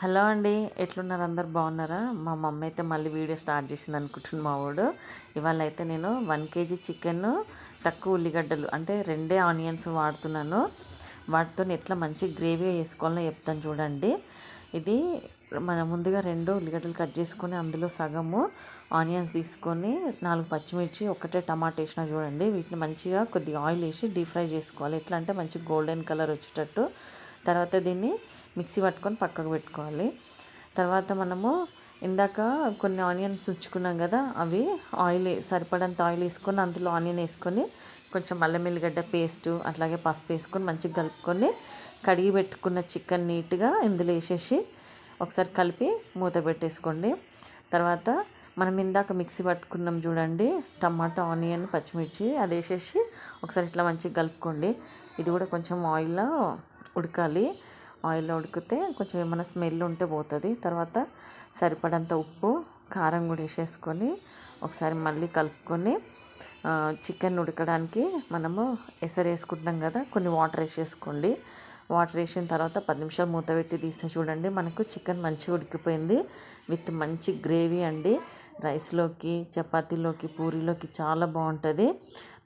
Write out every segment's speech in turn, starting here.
Hello అండి ఎట్లున్నారు? అందరు బాగున్నారా? మా మమ్మీ అయితే మళ్ళీ వీడియో స్టార్ట్ చేసింది అనుకుంటున్నాను మా వాడు. ఇవాళ అయితే నేను వన్ కేజీ చికెన్ తక్కువ ఉల్లిగడ్డలు అంటే రెండే ఆనియన్స్ వాడుతున్నాను. వాటితో ఎట్లా మంచి గ్రేవీ వేసుకోవాలో చెప్తాను చూడండి. ఇది మన ముందుగా రెండు ఉల్లిగడ్డలు కట్ చేసుకొని అందులో సగము ఆనియన్స్ తీసుకొని నాలుగు పచ్చిమిర్చి ఒకటే టమాటా వేసిన చూడండి. వీటిని మంచిగా కొద్దిగా ఆయిల్ వేసి డీప్ ఫ్రై చేసుకోవాలి. ఎట్లా అంటే మంచి గోల్డెన్ కలర్ వచ్చేటట్టు తర్వాత దీన్ని మిక్సీ పట్టుకొని పక్కకు పెట్టుకోవాలి. తర్వాత మనము ఇందాక కొన్ని ఆనియన్స్ ఉంచుకున్నాం కదా అవి ఆయిల్ సరిపడంత ఆయిల్ వేసుకొని అందులో ఆనియన్ వేసుకొని కొంచెం అల్లం ఎల్లిగడ్డ పేస్టు అట్లాగే పసుపు వేసుకొని మంచిగా కలుపుకొని కడిగి పెట్టుకున్న చికెన్ నీట్గా ఇందులో వేసేసి ఒకసారి కలిపి మూత పెట్టేసుకోండి. తర్వాత మనం ఇందాక మిక్సీ పట్టుకున్నాం చూడండి టమాటా ఆనియన్ పచ్చిమిర్చి అది వేసేసి ఒకసారి ఇట్లా మంచిగా కలుపుకోండి. ఇది కూడా కొంచెం ఆయిల్లో ఉడకాలి. ఆయిల్లో ఉడికితే కొంచెం ఏమైనా స్మెల్ ఉంటే పోతుంది. తర్వాత సరిపడంత ఉప్పు కారం కూడా వేసేసుకొని ఒకసారి మళ్ళీ కలుపుకొని చికెన్ ఉడకడానికి మనము ఎసరు వేసుకుంటున్నాం కదా కొన్ని వాటర్ వేసేసుకోండి. వాటర్ వేసిన తర్వాత పది నిమిషాలు మూత పెట్టి తీస్తే చూడండి. మనకు చికెన్ మంచిగా ఉడికిపోయింది. విత్ మంచి గ్రేవీ అండి. రైస్లోకి చపాతీలోకి పూరీలోకి చాలా బాగుంటుంది.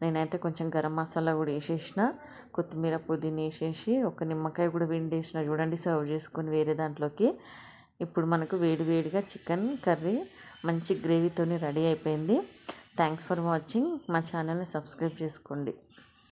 నేనైతే కొంచెం గరం మసాలా కూడా వేసేసిన. కొత్తిమీర పుదీనా వేసేసి ఒక నిమ్మకాయ కూడా విండేసిన చూడండి సర్వ్ చేసుకొని వేరే దాంట్లోకి. ఇప్పుడు మనకు వేడి వేడిగా చికెన్ కర్రీ మంచి గ్రేవీతో రెడీ అయిపోయింది. Thanks for watching. మా ఛానల్ని సబ్స్క్రైబ్ చేసుకోండి.